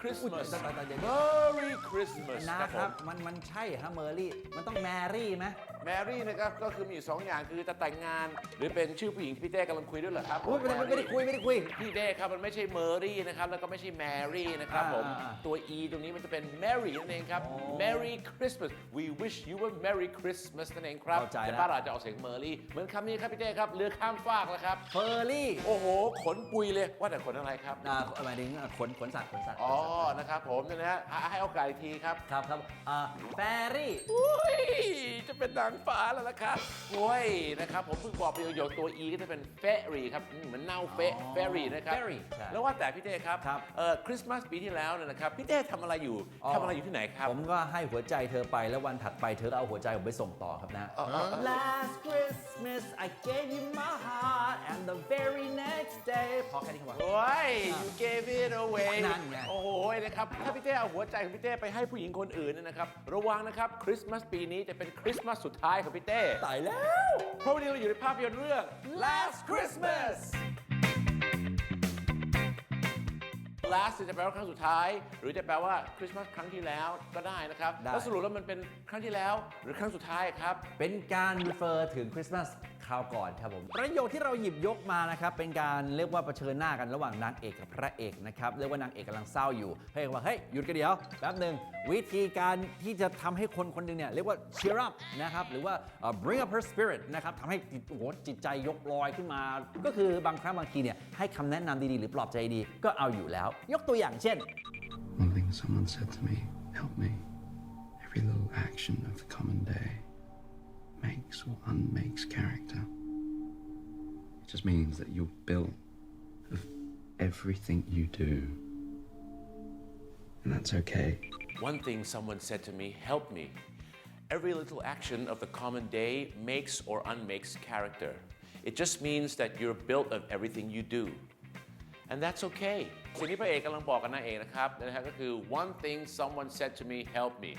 Christmas อุ๊ยแต่แต่แต่ Merry Christmas นะคครัรับบผมมันมันใช่ฮะเมอร์รี่ มันต้องแมรี่ไหม แมรี่นะครับก็คือมีอยู่สองอย่างคือจะแต่งงาน หรือเป็นชื่อผู้หญิงที่พี่เต้กำลังคุยด้วยเหรอครับอุ๊ยไม่ได้ไม่ได้คุยไม่ได้คุย พี่เต้ครับมันไม่ใช่เมอรี่นะครับแล้วก็ไม่ใช่แมรี่นะครับอ่าผมอ่าอ่า ตัว E ตรงนี้มันจะเป็น Merry นั่นเองครับ Merry Christmas we wish you a Merry Christmas นั่นเองครับเข้าใจแต่แล้วบ้านเราจะออกเสียงเมอรี่เหมือนคำนี้ครับพี่เต้ครับเรือข้ามฟากแล้วครับ เฟอร์รี่โอ้โห ขนปุยเลยว่าแต่ขนอะไรครับ อ่าหมายถึงอ่าขนขนสัตว์ขนสัตว์อ๋อ นะครับผมเนี่ยนะฮะอะให้โอกาสอีกทีครับ ครับครับอ่าแฟรี่อุ้ยจะ เป็นนางฟ้าแล้วล่ะครับโอ้ยนะครับ ผมเพิ่งบอกไปโยกๆตัว E ก็จะเป็น fairy ครับอืมเหมือนเน่าเฟะ fairy นะครับ fairy ใช่แล้วว่าแต่พี่เต้ครับครับ เอ่อคริสต์มาสปีที่แล้วเนี่ยนะครับพี่เต้ทำอะไรอยู่ทำอะไรอยู่ที่ไหนครับ ผมก็ให้หัวใจเธอไปแล้ววันถัดไปเธอก็เอาหัวใจผมไปส่งต่อครับนะ Last Christmas I gave you my heart and the very next day พอแค่นี้ครับ โอ้ย you gave it away นั่นไงโอ้โห นะครับ ถ้าพี่เต้เอาหัวใจของพี่เต้ไปให้ผู้หญิงคนอื่นเนี่ยนะครับ ระวังนะครับคริสต์มาสปีนี้จะเป็นคริสต์มาสสุดท้ายของพี่เต้ตายแล้ว เพราะวันนี้เราอยู่ในภาพยนตร์เรื่อง Last Christmas last จะแปลว่าครั้งสุดท้าย หรือจะแปลว่าคริสต์มาสครั้งที่แล้วก็ได้นะครับได้ แล้วสรุปแล้วมันเป็นครั้งที่แล้ว หรือครั้งสุดท้ายครับ เป็นการ refer ถึงคริสต์มาส คราวก่อนครับผมประโยคที่เราหยิบยกมานะครับเป็นการเรียกว่าเผชิญหน้ากันระหว่างนางเอกกับพระเอกนะครับเรียกว่านางเอกกำลังเศร้าอยู่พระเอกบอกเฮ้ยหยุดกันเดี๋ยวแป๊บหนึ่งวิธีการที่จะทำให้คนคนหนึ่งเนี่ยเรียกว่า cheer up นะครับหรือว่า bring up her spirit นะครับทำให้จิตโอ้โหจิตใจยกลอยขึ้นมา ก็คือบางครั้งบางทีเนี่ยให้คำแนะนำดีๆ หรือปลอบใจดีก็เอาอยู่แล้ว ยกตัวอย่างเช่น One thing someone said to me help me. Every little action of the common day makes or unmakes character. It just means that you're built of everything you do. And that's okay. One thing someone said to me help me every little action of the common day makes or unmakes character it just means that you're built of everything you do and that's okay สิ่งที่พระเอกกำลังบอกกับนางเอกนะครับนะฮะก็คือ one thing someone said to me help me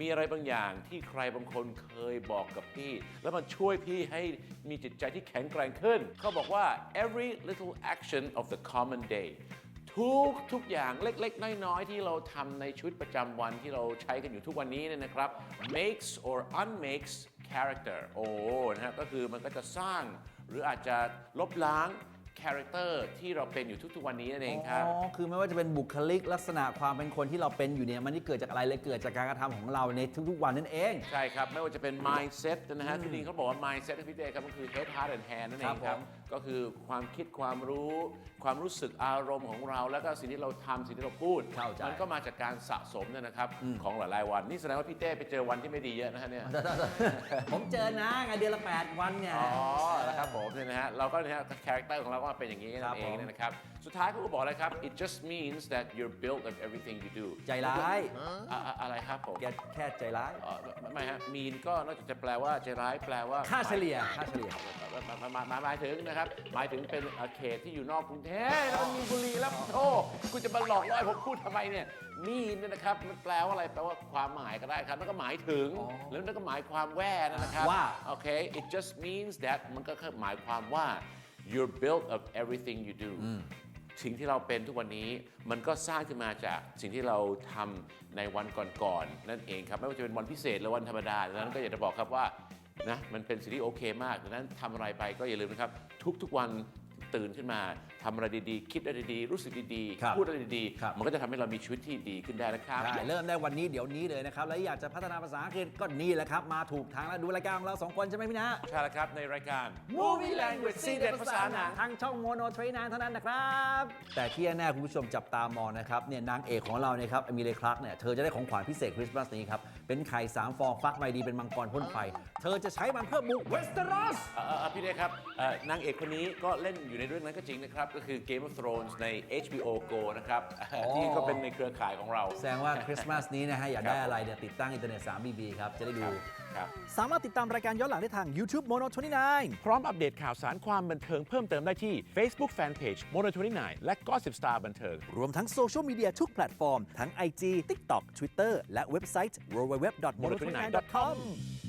มีอะไรบางอย่างที่ใครบางคนเคยบอกกับพี่ แล้วมันช่วยพี่ให้มีจิตใจที่แข็งแกร่งขึ้น เขาบอกว่า every little action of the common day ทุกทุกอย่างเล็ก ๆ น้อย ๆ ที่เราทำในชีวิตประจำวันที่เราใช้กันอยู่ทุกวันนี้เนี่ยนะครับ makes or unmakes character โอ้นะฮะก็คือมันก็จะสร้างหรืออาจจะลบล้าง character ที่เราเป็นอยู่ทุกๆวันนี้นั่นเองครับ อ๋อ คือไม่ว่าจะเป็นบุคลิกลักษณะความเป็นคนที่เราเป็นอยู่เนี่ย มันนี่เกิดจากอะไรเลยเกิดจากการกระทำของเราในทุกๆวันนั่นเอง ใช่ครับ ไม่ว่าจะเป็น mindset นะฮะที่จริงเขาบอกว่า mindset ที่พี่เต้ครับมันคือ head heart and hand นั่นเองคครัรับบผม ก็คือความคิดความรู้ ความรู้สึกอารมณ์ของเรา แล้วก็สิ่งที่เราทำสิ่งที่เราพูด เข้าใจ มันก็มาจากการสะสมเนี่ยนะครับของหลายๆวัน นี่แสดงว่าพี่เต้ไปเจอวันที่ไม่ดีเยอะนะฮะเนี่ย ผมเจอนะไงเดือนละ 8 วันเนี่ย อ๋อแล้วครับผมเนี่ยนะฮะเราก็เนี่ยคาแรคเตอร์ของเราก็มาเป็นอย่างนี้นั่นเองครับผมนะครับ สุดท้ายเขาก็บอกเลยครับ it just means that you're built of everything you do ใจร้ายอะอะอะไรครับผมแกแค่ใจร้าย เอ่อไม่ไม่ฮะ mean ก็นอกจากจะแปลว่าใจร้ายแปลว่าค่าเฉลี่ยค่าเฉลี่ย หมายหมายหมายหมายถึงนะครับ หมายถึงเป็นเอ่อเขตที่อยู่นอกกรุงเทพแล้วมีบุรีแล้วโธ่คุณจะมาหลอกล่อให้ผมพูดทำไมเนี่ยมีนเนี่ยนะครับมันแปลว่าอะไรแปลว่าความหมายก็ได้ครับแล้วก็หมายถึงแล้วนั่นก็หมายความแว่นั่นนะครับว่าโอเค it just means that มันก็คือหมายความว่า you're built of everything you do สิ่งที่เราเป็นทุกวันนี้มันก็สร้างขึ้นมาจากสิ่งที่เราทำในวันก่อนๆนั่นเองครับ ไม่ว่าจะเป็นวันพิเศษหรือวันธรรมดาดังนั้นก็อยากจะบอกครับว่า นะมันเป็นสิ่งที่โอเคมากดังนั้นทำอะไรไปก็อย่าลืมนะครับ ทุกๆวันตื่นขึ้นมา ทำอะไรดีๆ คิดอะไรดีๆ รู้สึกดีครับๆพูดอะไรดีครับ ๆ มันก็จะทำให้เรามีชีวิตที่ดีขึ้นได้นะครับใช่เริ่มได้วันนี้เดี๋ยวนี้เลยนะครับ แล้วอยากจะพัฒนาภาษาอังกฤษก็นี่แหละครับ มาถูกทางแล้วดูรายการของเราสองคนใช่ไหมพี่นะ ใช่แล้วครับในรายการ Movie Language ซีเด็ดภาษาหนัง ทางช่องโมโนทรีนานเท่านั้นนะครับ แต่ที่แน่ๆคุณผู้ชมจับตามองนะครับเนี่ยนางเอกของเราเนี่ยครับเอมิเลคลาร์กเนี่ยเธอจะได้ของขวัญพิเศษคริสต์มาสนี้ครับ เป็นไข่สามฟองฟักใบดีเป็นมังกรพ่นไฟ เธอจะใช้มันเพื่อบุกเวสเตอรอส เอ่อเอ่อพี่เด้ครับเอ่อนางเอกคนนี้ก็เล่นอยู่ในเรื่องนั้นก็จริงนะครับก็คือ Game of Thrones ใน HBO Go นะครับ ที่ก็เป็นในเครือข่ายของเรา แสดงว่าคริสต์มาสนี้นะฮะ อยากได้อะไรเนี่ยติดตั้งอินเทอร์เน็ต 3BB ครับ จะได้ดูครับสามารถติดตามรายการย้อนหลังได้ทาง YouTube Mono 29 พร้อมอัปเดตข่าวสารความบันเทิงเพิ่มเติมได้ที่ Facebook Fanpage m o n o 29 และ Gossip Star บันเทิง รวมทั้งโซเชียลมีเดียทุกแพลตฟอร์ม ทั้ง IG TikTok Twitter และเว็บไซต์ www.mono29.com